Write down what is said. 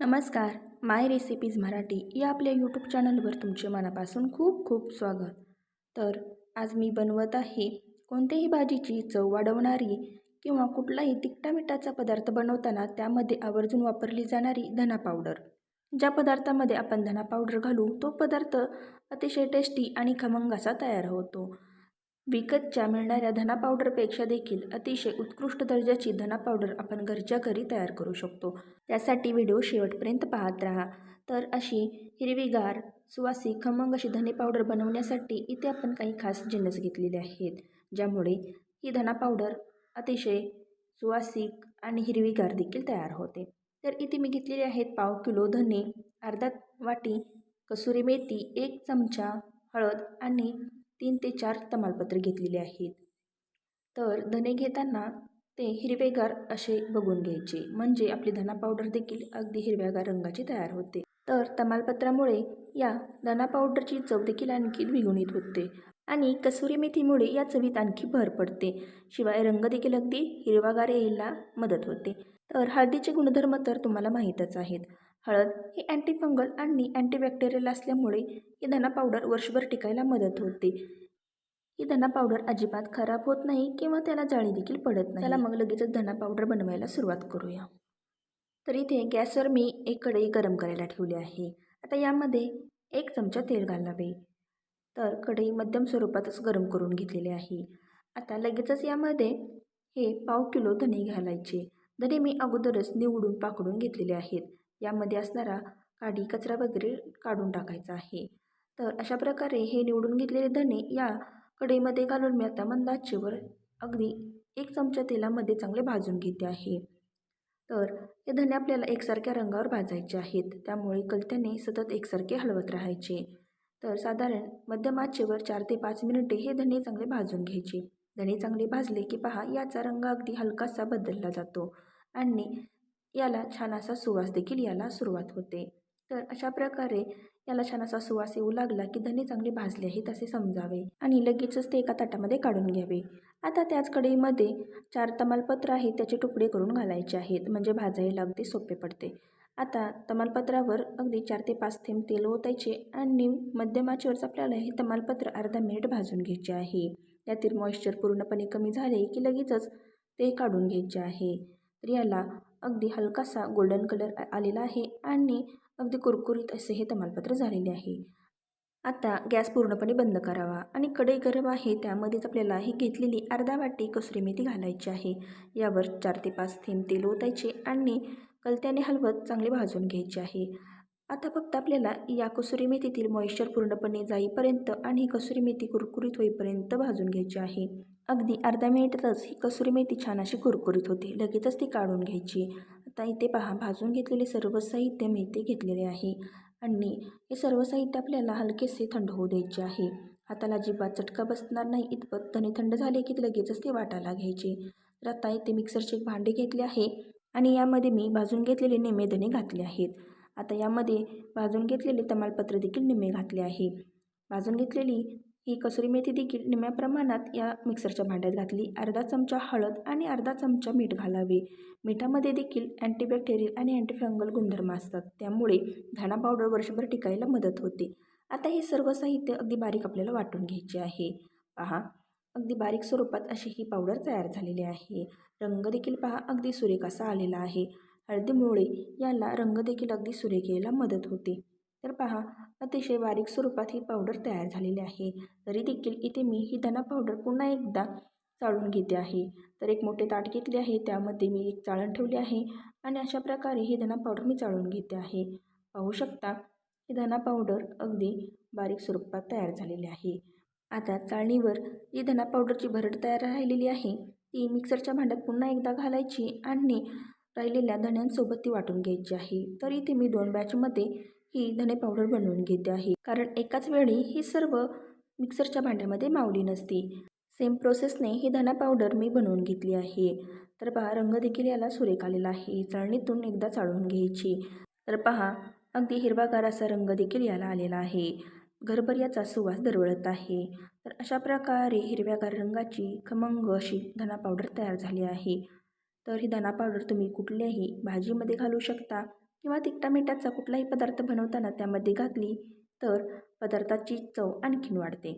नमस्कार माय रेसिपीज मराठी या आपल्या यूट्यूब चॅनलवर तुमचे मनापासून खूप खूप स्वागत. तर आज मी बनवत आहे कोणत्याही भाजीची चव वाढवणारी किंवा कुठलाही तिखटा मिठाचा पदार्थ बनवताना त्यामध्ये आवर्जून वापरली जाणारी धना पावडर. ज्या पदार्थामध्ये आपण धना पावडर घालू तो पदार्थ अतिशय टेस्टी आणि खमंग असा तयार होतो. विकतच्या मिळणाऱ्या धना पावडरपेक्षा देखील अतिशय उत्कृष्ट दर्जाची धना पावडर आपण घरच्या घरी तयार करू शकतो. त्यासाठी व्हिडिओ शेवटपर्यंत पाहत राहा. तर अशी हिरवीगार सुवासिक खमंग अशी धने पावडर बनवण्यासाठी इथे आपण काही खास जिन्नस घेतलेले आहेत ज्यामुळे ही धना पावडर अतिशय सुवासिक आणि हिरवीगार देखील तयार होते. तर इथे मी घेतलेले आहेत पाव किलो धने अर्धा वाटी कसुरी मेथी एक चमचा हळद आणि तीन ते चार तमालपत्र घेतलेले आहेत. तर धने घेताना ते हिरवेगार असे बघून घ्यायचे. म्हणजे आपली धना पावडर देखील अगदी हिरव्यागार रंगाची तयार होते. तर तमालपत्रामुळे या धना पावडरची चव देखील आणखी द्विगुणित होते आणि कसुरी मेथीमुळे या चवीत आणखी भर पडते. शिवाय रंग देखील अगदी हिरवागार यायला मदत होते. तर हळदीचे गुणधर्म तर तुम्हाला माहीतच आहेत. हळद ही अँटीफंगल आणि अँटीबॅक्टेरियल असल्यामुळे ही धना पावडर वर्षभर टिकायला मदत होते. ही धना पावडर अजिबात खराब होत नाही किंवा त्याला जाळी देखील पडत नाही. त्याला मग लगेचच धना पावडर बनवायला सुरुवात करूया. तर इथे गॅसवर मी एक कढई गरम करायला ठेवली आहे. आता यामध्ये एक चमचा तेल घालावे. तर कढई मध्यम स्वरूपातच गरम करून घेतलेले आहे. आता लगेचच यामध्ये हे पाव किलो धने घालायचे. धने मी अगोदरच निवडून पाकडून घेतलेले आहेत. यामध्ये असणारा काडी कचरा वगैरे काढून टाकायचा आहे. तर अशा प्रकारे हे निवडून घेतलेले धने या कढईमध्ये घालून मी आता मंद आचेवर अगदी एक चमचा तेलामध्ये चांगले भाजून घेते आहे. तर हे धने आपल्याला एकसारख्या रंगावर भाजायचे आहेत. त्यामुळे कलत्याने सतत एकसारखे हलवत राहायचे. तर साधारण मध्यम आचेवर चार ते पाच मिनिटे हे धने चांगले भाजून घ्यायचे. धने चांगले भाजले की पहा याचा रंग अगदी हलकासा बदलला जातो. आणि याला छान असा सुवास देखील याला सुरुवात होते. तर अशा प्रकारे याला छान असा सुवास येऊ लागला की धने चांगले भाजले आहेत असे समजावे आणि लगेचच ते एका ताटामध्ये काढून घ्यावे. आता त्याच कढईमध्ये चार तमालपत्र आहेत त्याचे तुकडे करून घालायचे आहेत. म्हणजे भाजायला अगदी सोपे पडते. आता तमालपत्रावर अगदी चार ते पाच थेंब तेल ओतायचे आणि मध्यमाचीवरच आपल्याला हे तमालपत्र अर्धा मिनिट भाजून घ्यायचे आहे. यातील मॉइश्चर पूर्णपणे कमी झाले की लगेचच ते काढून घ्यायचे आहे. तर याला अगदी हलकासा गोल्डन कलर आलेला आहे आणि अगदी कुरकुरीत असे हे तमालपत्र झालेले आहे. आता गॅस पूर्णपणे बंद करावा आणि कढई गरम आहे त्यामध्येच आपल्याला ही घेतलेली अर्धा वाटी कसुरी मेथी घालायची आहे. यावर चार ते पाच थेंब तेल ओतायचे आणि कलत्याने हलवत चांगले भाजून घ्यायचे आहे. आता फक्त आपल्याला या कसुरी मेथीतील मॉइश्चर पूर्णपणे जाईपर्यंत आणि ही कसुरी मेथी कुरकुरीत होईपर्यंत भाजून घ्यायची आहे. अगदी अर्धा मिनिटातच ही कसुरी मेथी छान अशी कुरकुरीत होते. लगेचच ती काढून घ्यायची. आता इथे पहा भाजून घेतलेले सर्व साहित्य मी इथे घेतलेले आहे. आणि हे सर्व साहित्य आपल्याला हलकेसे थंड होऊ द्यायचे आहे. हाताला अजिबात चटका बसणार नाही. इतपत धने थंड झाले की लगेचच ते वाटायला घ्यायचे. तर आता इथे मिक्सरचे एक भांडे घेतले आहे आणि यामध्ये मी भाजून घेतलेले नेमे धने घातले आहेत. आता यामध्ये भाजून घेतलेले तमालपत्र देखील निमे घातले आहे. भाजून घेतलेली ही कसुरी मेथी देखील निम्या प्रमाणात या मिक्सरच्या भांड्यात घातली. अर्धा चमचा हळद आणि अर्धा चमचा मीठ घालावे. मिठामध्ये देखील अँटीबॅक्टेरियल आणि अँटीफंगल गुणधर्म असतात. त्यामुळे धाणा पावडर वर्षभर टिकायला मदत होते. आता हे सर्व साहित्य अगदी बारीक आपल्याला वाटून घ्यायचे आहे. पहा अगदी बारीक स्वरूपात अशी ही पावडर तयार झालेली आहे. रंग देखील पहा अगदी सुरेख असा आलेला आहे. हळदीमुळे याला रंग देखील अगदी सुरेख यायला मदत होते. तर पहा अतिशय बारीक स्वरूपात ही पावडर तयार झालेली आहे. तरी देखील इथे मी ही धना पावडर पुन्हा एकदा चाळून घेते आहे. तर एक मोठे ताट घेतले आहे त्यामध्ये मी एक चाळण ठेवली आहे आणि अशा प्रकारे ही धना पावडर मी चाळून घेते आहे. पाहू शकता ही धना पावडर अगदी बारीक स्वरूपात तयार झालेली आहे. आता चाळणीवर जी धना पावडरची भरड तयार राहिलेली आहे ती मिक्सरच्या भांड्यात पुन्हा एकदा घालायची आणि राहिलेल्या धण्यांसोबत ती वाटून घ्यायची आहे. तर इथे मी दोन बॅचमध्ये ही धने पावडर बनवून घेते आहे. कारण एकाच वेळी ही सर्व मिक्सरच्या भांड्यामध्ये मावली नसती. सेम प्रोसेसने ही धना पावडर मी बनवून घेतली आहे. तर पहा रंग देखील याला सुरेख आलेला आहे. चाळणीतून एकदा चाळून घ्यायची. तर पहा अगदी हिरवागार असा रंग देखील याला आलेला आहे. घरभर याचा सुवास दरवळत आहे. तर अशा प्रकारे हिरव्यागार रंगाची खमंग अशी धना पावडर तयार झाली आहे. तर ही धना पावडर तुम्ही कुठल्याही भाजीमध्ये घालू शकता किंवा तिखटामिठाचा कुठलाही पदार्थ बनवताना त्यामध्ये घातली तर पदार्थाची चव आणखीन वाढते.